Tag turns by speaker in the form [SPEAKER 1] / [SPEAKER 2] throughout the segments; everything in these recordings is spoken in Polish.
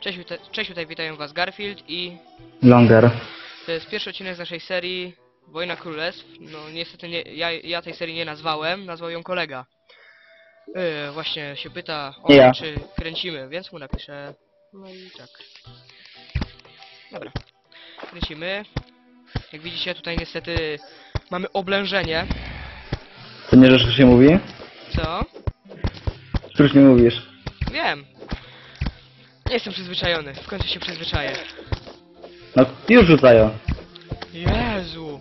[SPEAKER 1] Cześć, wita- cześć, tutaj witają was Garfield i
[SPEAKER 2] Longer.
[SPEAKER 1] to jest pierwszy odcinek z naszej serii Wojna Królestw. No niestety nie, ja, ja tej serii nie nazwałem, nazwał ją kolega. Yy, właśnie się pyta o
[SPEAKER 2] ja.
[SPEAKER 1] czy kręcimy, więc mu napiszę. No i tak. Dobra. Kręcimy. Jak widzicie tutaj niestety mamy oblężenie.
[SPEAKER 2] To nie rzecz, się mówi?
[SPEAKER 1] Co?
[SPEAKER 2] Któryś nie mówisz.
[SPEAKER 1] Wiem. Nie jestem przyzwyczajony, w końcu się przyzwyczaję.
[SPEAKER 2] No, już rzucają.
[SPEAKER 1] Jezu!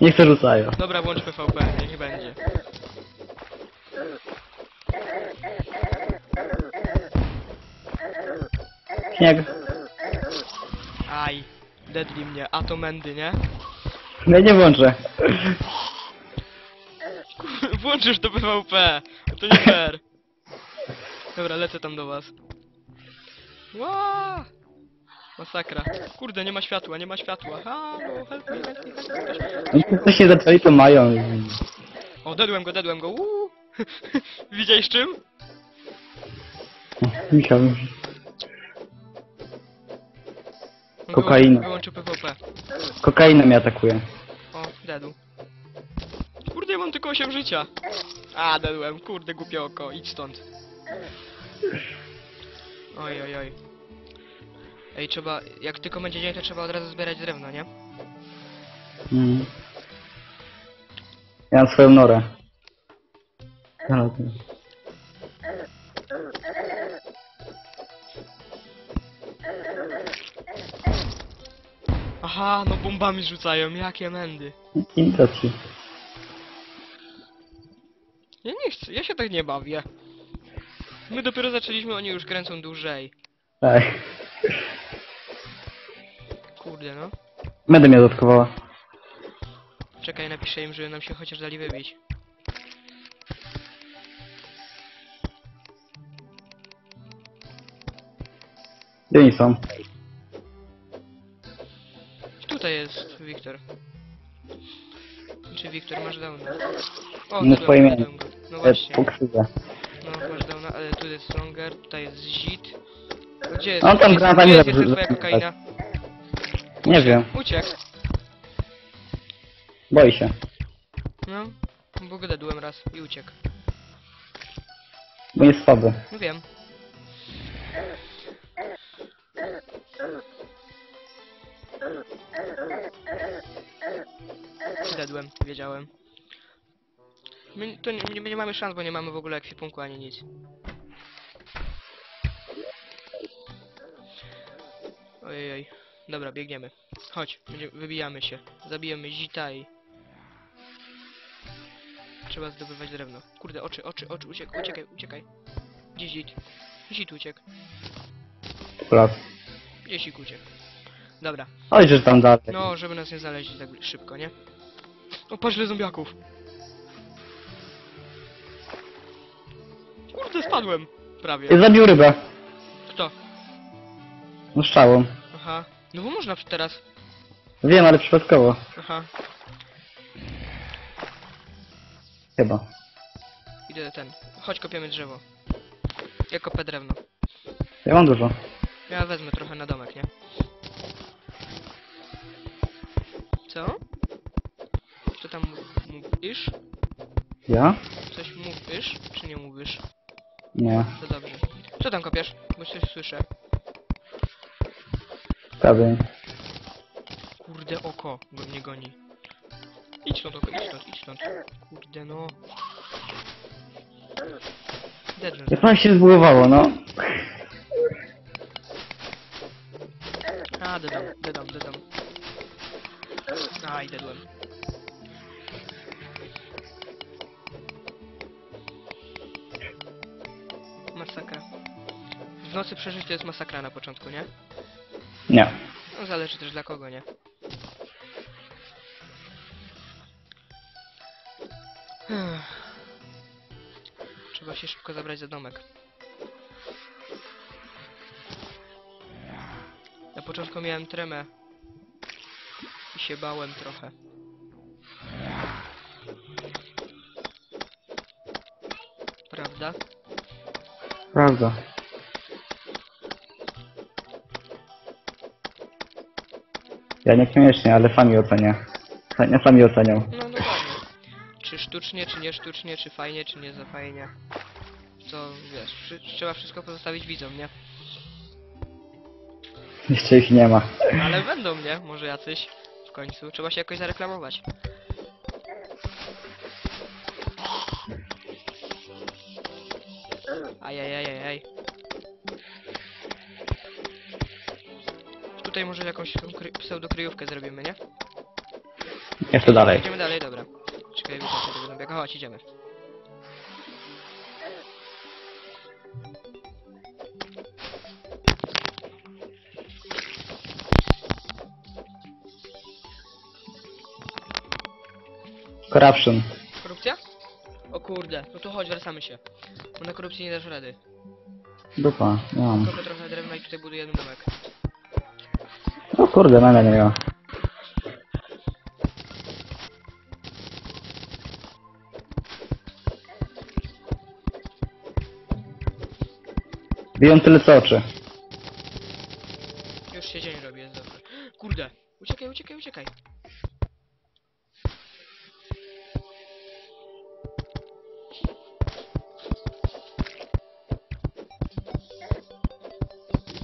[SPEAKER 2] Niech se rzucają.
[SPEAKER 1] Dobra, włącz PvP, niech będzie.
[SPEAKER 2] Śnieg.
[SPEAKER 1] Aj, deadly mnie, a to Mendy, nie?
[SPEAKER 2] Ja nie włączę.
[SPEAKER 1] Włączysz to PvP, to nie fair. Dobra, lecę tam do was. Ła! Masakra. Kurde, nie ma światła, nie ma światła. Halo, help me, help me, help me.
[SPEAKER 2] Coś nie zaczęli, to mają.
[SPEAKER 1] O, dedłem go, dedłem go, uuu. Widziałeś czym?
[SPEAKER 2] Michał.
[SPEAKER 1] On
[SPEAKER 2] Kokaina.
[SPEAKER 1] Wyłączył PvP.
[SPEAKER 2] Kokaina mnie atakuje.
[SPEAKER 1] O, dedu. Kurde, ja mam tylko 8 życia. A, dedłem, kurde, głupie oko, idź stąd. Oj, oj, oj. Ej, trzeba, jak tylko będzie dzień, to trzeba od razu zbierać drewno, nie?
[SPEAKER 2] Mm. Ja mam swoją norę.
[SPEAKER 1] Aha, no bombami rzucają, jakie mędy.
[SPEAKER 2] Imitacji.
[SPEAKER 1] Ja nie chcę, ja się tak nie bawię. My dopiero zaczęliśmy, oni już kręcą dłużej.
[SPEAKER 2] Tak.
[SPEAKER 1] Kurde, no.
[SPEAKER 2] Będę mnie dodatkowała.
[SPEAKER 1] Czekaj, napiszę im, żeby nam się chociaż dali wybić.
[SPEAKER 2] Gdzie oni są?
[SPEAKER 1] Tutaj jest Wiktor. Czy Wiktor masz downa? O,
[SPEAKER 2] No, twoje imię.
[SPEAKER 1] go. No
[SPEAKER 2] Ja
[SPEAKER 1] właśnie. No, masz downa, ale tu jest Stronger, tutaj jest Zit. Gdzie jest?
[SPEAKER 2] On tam
[SPEAKER 1] gdzie jest, gdzie jest jeszcze twoja kokaina?
[SPEAKER 2] Nie wiem.
[SPEAKER 1] Uciekł.
[SPEAKER 2] Boi się.
[SPEAKER 1] No, bo go raz i uciekł.
[SPEAKER 2] Bo jest słaby.
[SPEAKER 1] No wiem. Dedłem, wiedziałem. My, to nie, nie, nie mamy szans, bo nie mamy w ogóle ekwipunku ani nic. Ojej, dobra, biegniemy. Chodź, wybijamy się. Zabijemy zita i... Trzeba zdobywać drewno. Kurde, oczy, oczy, oczy, uciekaj, uciekaj, uciekaj. Gdzie zit? Zit uciekł.
[SPEAKER 2] Plac.
[SPEAKER 1] Gdzie sik uciekł? Dobra,
[SPEAKER 2] tam dalej.
[SPEAKER 1] no, żeby nas nie znaleźli tak szybko, nie? O, patrz zombiaków! Kurde, spadłem! Prawie.
[SPEAKER 2] Zabił rybę.
[SPEAKER 1] Kto?
[SPEAKER 2] No strzałą.
[SPEAKER 1] Aha. No bo można teraz.
[SPEAKER 2] Wiem, ale przypadkowo.
[SPEAKER 1] Aha.
[SPEAKER 2] Chyba.
[SPEAKER 1] Idę ten. Chodź, kopiemy drzewo. Ja kopę drewno.
[SPEAKER 2] Ja mam dużo.
[SPEAKER 1] Ja wezmę trochę na domek, nie? Co? Co tam mów- mówisz?
[SPEAKER 2] Ja?
[SPEAKER 1] Coś mówisz, czy nie mówisz?
[SPEAKER 2] Nie.
[SPEAKER 1] To dobrze. Co tam kopiesz? Bo coś słyszę.
[SPEAKER 2] Prawie.
[SPEAKER 1] Kurde oko, go mnie goni. Idź stąd oko, idź stąd, idź stąd. Kurde no. Deadland.
[SPEAKER 2] Jak pan się zbugowało, no.
[SPEAKER 1] A, dedam, dedam, dedam. Aj, dedłem. Masakra. W nocy przeżyć to jest masakra na początku, nie?
[SPEAKER 2] Nie.
[SPEAKER 1] No zależy też dla kogo, nie? Trzeba się szybko zabrać za domek. Na początku miałem tremę. I się bałem trochę. prawda?
[SPEAKER 2] Prawda. Ja niekoniecznie, ale sami ocenia. Ja sami ocenią.
[SPEAKER 1] No dokładnie. Czy sztucznie, czy nie sztucznie, czy fajnie, czy nie za fajnie. To wiesz, wszy- trzeba wszystko pozostawić widzom, nie?
[SPEAKER 2] Jeszcze ich nie ma.
[SPEAKER 1] Ale będą, nie? Może jacyś w końcu. Trzeba się jakoś zareklamować. Ajajajajaj. Tutaj może jakąś pseudokryjówkę zrobimy, nie?
[SPEAKER 2] Jeszcze dalej.
[SPEAKER 1] Idziemy dalej, dobra. Czekaj, to będą biegać. Chodź, idziemy.
[SPEAKER 2] Corruption.
[SPEAKER 1] Kurde, no to chodź, wracamy się. Bo na korupcji nie dasz rady.
[SPEAKER 2] Dupa, nie mam.
[SPEAKER 1] Kopię trochę drewna i tutaj buduję jeden domek.
[SPEAKER 2] O kurde, mene nie miała. Biją tyle co oczy.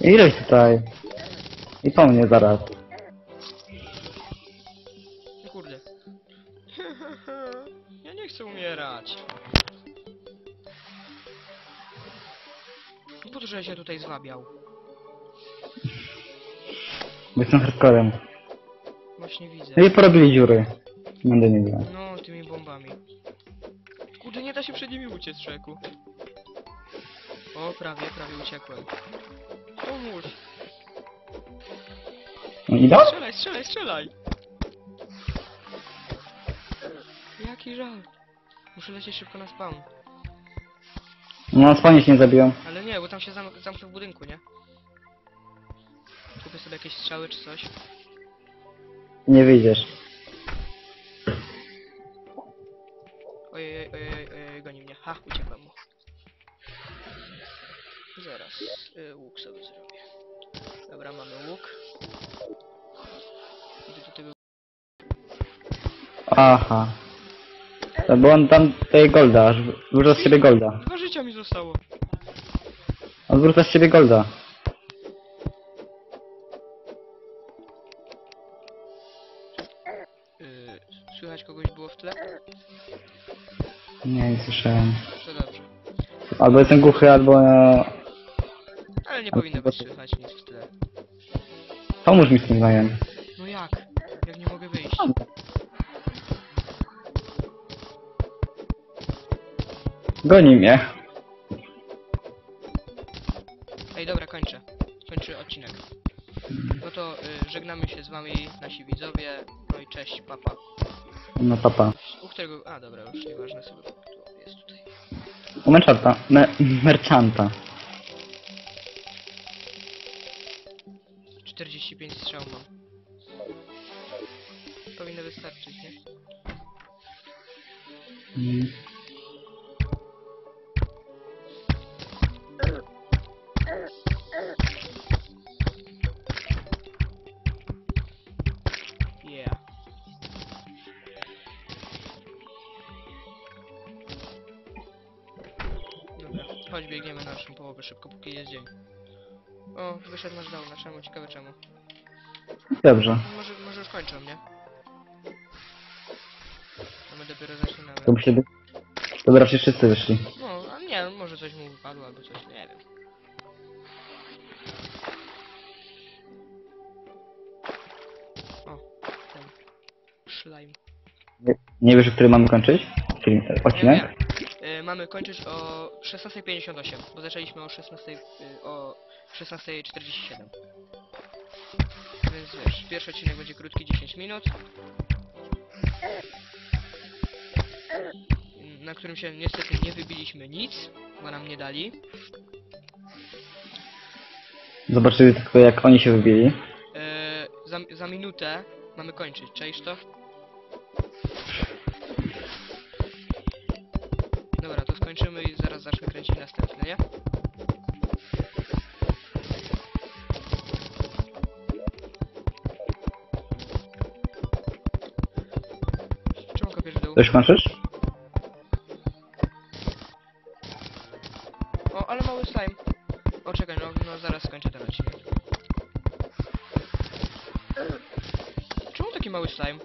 [SPEAKER 2] Ileś tutaj. I po mnie zaraz.
[SPEAKER 1] Kurde. ja nie chcę umierać. No Po co, że się tutaj zwabiał?
[SPEAKER 2] Bo Jestem hardcorem.
[SPEAKER 1] Właśnie widzę.
[SPEAKER 2] No i porobili dziury. Będę nie wiem.
[SPEAKER 1] No, tymi bombami. Kurde, nie da się przed nimi uciec, czeku. O, prawie, prawie uciekłem. Pomóż!
[SPEAKER 2] No Idą?
[SPEAKER 1] Strzelaj, strzelaj, strzelaj! Jaki żal. Muszę lecieć szybko na spawn.
[SPEAKER 2] No spanie się nie zabiją.
[SPEAKER 1] Ale nie, bo tam się zam zamknął w budynku, nie? Kupię sobie jakieś strzały czy coś.
[SPEAKER 2] Nie wyjdziesz.
[SPEAKER 1] Ojej, ojej, ojej, ojej, goni mnie. Ha, uciekłem mu. Zaraz, y, łuk sobie zrobię. Dobra, mamy łuk. Idę do tego...
[SPEAKER 2] Aha. To Bo on tam tutaj golda, aż wyrzuca z siebie golda.
[SPEAKER 1] Dwa życia mi zostało.
[SPEAKER 2] On wyrzuca z siebie golda.
[SPEAKER 1] Y, słychać kogoś było w tle?
[SPEAKER 2] Nie, nie słyszałem.
[SPEAKER 1] To dobrze.
[SPEAKER 2] Albo jestem głuchy, albo... e,
[SPEAKER 1] powinno być słychać nic w tle.
[SPEAKER 2] Pomóż mi z tym znajem.
[SPEAKER 1] No jak? Jak nie mogę wyjść?
[SPEAKER 2] Goni mnie.
[SPEAKER 1] Ej, dobra, kończę. Kończę odcinek. No to y, żegnamy się z wami, nasi widzowie. No i cześć, papa.
[SPEAKER 2] No papa.
[SPEAKER 1] U którego... A, dobra, już nieważne sobie. Tu jest tutaj.
[SPEAKER 2] U merchanta. Me merchanta.
[SPEAKER 1] 45 strzał mam. Powinno wystarczyć, nie?
[SPEAKER 2] Mm.
[SPEAKER 1] Yeah. Dobra, chodź biegniemy na naszą połowę szybko, póki jest dzień. O, wyszedł nasz dał, na czemu? Ciekawe czemu.
[SPEAKER 2] Dobrze.
[SPEAKER 1] Może, może już kończą, nie? A my dopiero zaczynamy.
[SPEAKER 2] To by się... Dobra, przecież wszyscy wyszli.
[SPEAKER 1] No, a nie, może coś mu wypadło albo coś, nie wiem. O, ten szlajm.
[SPEAKER 2] Nie wiesz, o którym mamy kończyć? Film,
[SPEAKER 1] Nie,
[SPEAKER 2] odcinek?
[SPEAKER 1] nie. Y, mamy kończyć o 16.58, bo zaczęliśmy o 16, y, o 16.47. Więc wiesz, pierwszy odcinek będzie krótki 10 minut. Na którym się niestety nie wybiliśmy nic, bo nam nie dali.
[SPEAKER 2] Zobaczyli tylko jak oni się wybili.
[SPEAKER 1] E, za, za minutę mamy kończyć, czaisz to? Dobra, to skończymy i zaraz zaraz zacznę kręcić następny, nie?
[SPEAKER 2] Coś kończysz?
[SPEAKER 1] O, ale mały slime. O, czekaj, no, no zaraz skończę ten odcinek. Czemu taki mały slime?